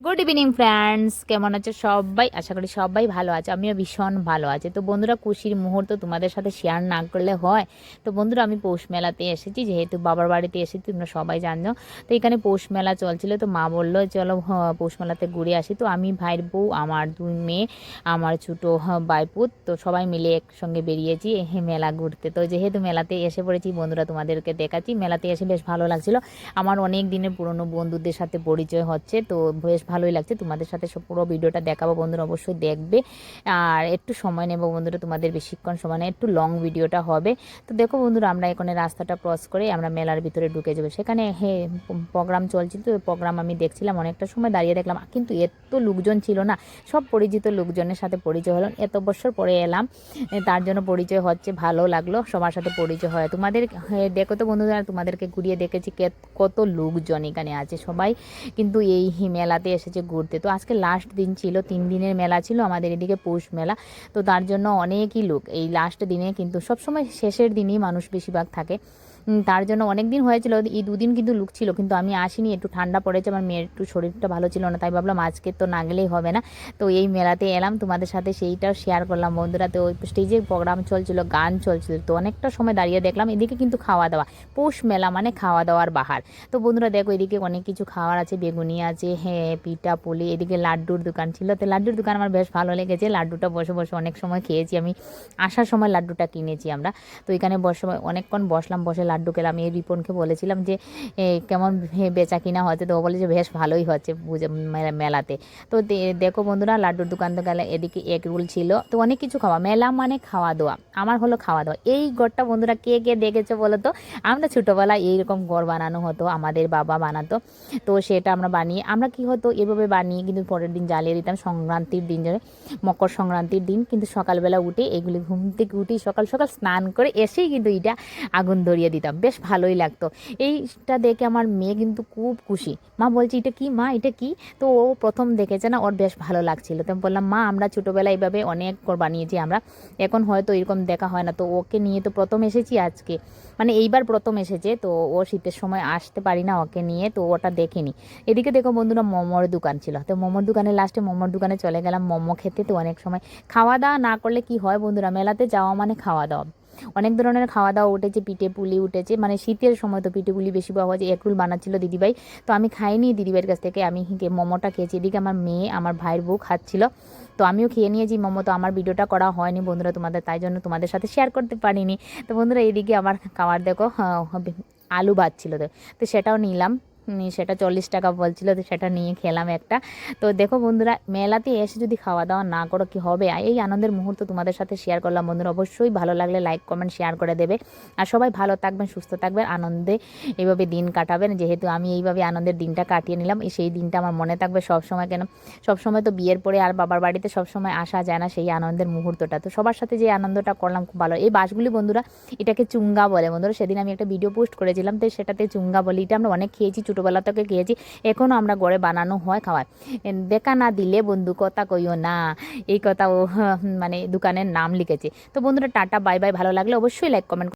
Good evening friends কেমন আছে সবাই? আশা করি সবাই ভালো আছে। আমিও ভীষণ ভালো আছে। তো বন্ধুরা, খুশির মুহূর্ত তোমাদের সাথে শেয়ার না করলে হয়। তো বন্ধুরা, আমি পৌষ মেলাতে এসেছি। যেহেতু বাবার বাড়িতে এসেছি, তোমরা সবাই জানো। তো এখানে পৌষ মেলা চলছিল। তো মা বলল, চলো পৌষ মেলাতে ঘুরে আসি। তো আমি, ভাইয়ের বউ, আমার দুই মেয়ে, আমার ছোটো বাইপুত তো সবাই মিলে একসঙ্গে বেরিয়েছি মেলা ঘুরতে। তো যেহেতু মেলাতে এসে পড়েছি, বন্ধুরা, তোমাদেরকে দেখাচ্ছি। মেলাতে এসে বেশ ভালো লাগছিল। আমার অনেক দিনের পুরনো বন্ধুদের সাথে পরিচয় হচ্ছে। তো বেশ ভালোই লাগছে। তোমাদের সাথে পুরো ভিডিওটা দেখাবো। বন্ধুরা অবশ্যই দেখবে। আর একটু সময় নেব বন্ধুরা তোমাদের বেশিক্ষণ সময় নেই। একটু লং ভিডিওটা হবে। তো দেখো বন্ধুরা, আমরা এখানে রাস্তাটা ক্রস করে আমরা মেলার ভিতরে ঢুকে যাব। সেখানে হে, প্রোগ্রাম চলছিল। তো প্রোগ্রাম আমি দেখছিলাম অনেকটা সময় দাঁড়িয়ে দেখলাম। কিন্তু এত লোকজন ছিল না। সব পরিচিত লোকজনের সাথে পরিচয় হলো। এত বছর পরে এলাম। তার জন্য পরিচয় হচ্ছে, ভালো লাগল। সবার সাথে পরিচয় হয়। তোমাদের দেখো তো বন্ধুরা, তোমাদেরকে ঘুরিয়ে দেখেছি কত লোকজন এখানে আছে সবাই। কিন্তু এই মেলাতে এসেছে ঘুরতে। তো আজকে লাস্ট দিন ছিল, তিন দিনের মেলা ছিল, আমাদের এদিকে পৌষ মেলা। তো তার জন্য অনেকই লোক। এই লাস্ট দিনে কিন্তু সবসময় শেষের দিনই মানুষ বেশিরভাগ থাকে। তার জন্য অনেক দিন হয়েছিল, এই দুদিন কিন্তু লুক ছিল, কিন্তু আমি আসিনি, একটু ঠান্ডা পড়েছে, আমার মেয়ের একটু শরীরটা ভালো ছিল না, তাই ভাবলাম আজকে তো না গেলেই হবে না। তো এই মেলাতে এলাম, তোমাদের সাথে সেইটাও শেয়ার করলাম, বন্ধুরা, তো ওই স্টেজে প্রোগ্রাম চলছিল, গান চলছিল, তো অনেকটা সময় দাঁড়িয়ে দেখলাম, এদিকে কিন্তু খাওয়া দাওয়া, পৌষ মেলা মানে খাওয়া দাওয়ার বাহার। তো বন্ধুরা, দেখো এদিকে অনেক কিছু খাওয়ার আছে, বেগুনি আছে হ্যাঁ পিঠা, পুলি, এদিকে লাড্ডুর দোকান ছিল, তো লাড্ডুর দোকান আমার বেশ ভালো লেগেছে, লাড্ডুটা বসে বসে অনেক সময় খেয়েছি আমি, আসার সময় লাড্ডুটা কিনেছি আমরা, তো এখানে বসে অনেকক্ষণ বসলাম, বসে লাড্ডু খেলাম এই রিপনকে বলেছিলাম যে কেমন বেচা কিনা হচ্ছে তো বলে যে, বেশ ভালোই হচ্ছে মেলাতে। তো দেখো বন্ধুরা, লাড্ডুর দোকান তো গেলে এদিকে এক রুল ছিল। তো অনেক কিছু খাওয়া, মেলা মানে খাওয়া দাওয়া আমার হলো খাওয়া দাওয়া এই গড়টা বন্ধুরা কে কে দেখেছ বলো তো? আমরা ছোটোবেলায় এইরকম গড় বানানো হতো, আমাদের বাবা বানাতো। তো সেটা আমরা বানিয়ে, আমরা কি হতো, এভাবে বানিয়ে কিন্তু পরের দিন জ্বালিয়ে দিতাম সংক্রান্তির দিন ধরে মকর সংক্রান্তির দিন। কিন্তু সকালবেলা উঠে এগুলি ঘুম থেকে উঠে সকাল সকাল স্নান করে এসেই কিন্তু এটা আগুন ধরিয়ে দিতাম। বেশ ভালোই লাগতো। এইটা দেখে আমার মেয়ে কিন্তু খুব খুশি। মা বলছে, এটা কি মা? এটা কি? তো ও প্রথম দেখেছে না, ওর বেশ ভালো লাগছিল। তো আমি বললাম, মা, আমরা ছোটোবেলায় এইভাবে অনেক বানিয়েছি আমরা। এখন হয়তো এরকম দেখা হয় না। তো ওকে নিয়ে তো প্রথম এসেছি আজকে। মানে এইবার প্রথম এসেছে, তো ও শীতের সময় আসতে পারি না ওকে নিয়ে, তো ওটা দেখেনি। এদিকে দেখো বন্ধুরা, মোমোর দোকান ছিল। তো মোমোর দোকানে লাস্টে মোমোর দোকানে চলে গেলাম, মোমো খেতে। তো অনেক সময় খাওয়া দাওয়া না করলে কি হয় বন্ধুরা, মেলাতে যাওয়া মানে খাওয়া দাওয়া অনেক ধরনের খাওয়া দাওয়া উঠেছে পিঠে পুলি উঠেছে। মানে শীতের সময় তো পিঠে পুলি বেশি পাওয়া যায়। একরুল বানাচ্ছিল দিদিভাই। তো আমি খাইনি দিদিভাইয়ের কাছ থেকে। আমি মোমোটা খেয়েছি। এদিকে আমার মেয়ে আমার ভাইয়ের বউ খাচ্ছিল। তো আমিও খেয়ে নিয়েছি মোমো। তো আমার ভিডিওটা করা হয়নি বন্ধুরা তোমাদের। তাই জন্য তোমাদের সাথে শেয়ার করতে পারিনি। তো বন্ধুরা এদিকে আমার খাওয়ার দেখো হ্যাঁ, আলু ভাত ছিল তো সেটাও নিলাম। সেটা চল্লিশ টাকা বলছিল, তো সেটা নিয়ে খেলাম একটা। তো দেখো বন্ধুরা, মেলাতে এসে যদি খাওয়া দাওয়া না করো কি হবে? এই আনন্দের মুহূর্ত তোমাদের সাথে শেয়ার করলাম বন্ধুরা, অবশ্যই ভালো লাগলে লাইক কমেন্ট শেয়ার করে দেবে। আর সবাই ভালো থাকবেন, সুস্থ থাকবেন, আনন্দে এইভাবে দিন কাটাবেন। যেহেতু আমি এইভাবে আনন্দের দিনটা কাটিয়ে নিলাম সেই দিনটা আমার মনে থাকবে সব সময় কেন? সব সময় তো বিয়ের পরে আর বাবার বাড়িতে সব সময় আসা যায় না সেই আনন্দের মুহূর্তটা। তো সবার সাথে যে আনন্দটা করলাম খুব ভালো। এই বাসগুলি বন্ধুরা, এটাকে চুঙ্গা বলে বন্ধুরা। সেদিন আমি একটা ভিডিও পোস্ট করেছিলাম, তো সেটাতে চুঙ্গা বলি, এটা আমরা অনেক খেয়েছি ছোটোবেলা থেকে খেয়েছি এখনও আমরা গড়ে বানানো হয় খাওয়ায়। দেখা না দিলে বন্ধু কথা কইও না। এই কথা ও মানে দোকানের নাম লিখেছে। তো বন্ধুরা, টাটা, বাই বাই, ভালো লাগলে অবশ্যই লাইক কমেন্ট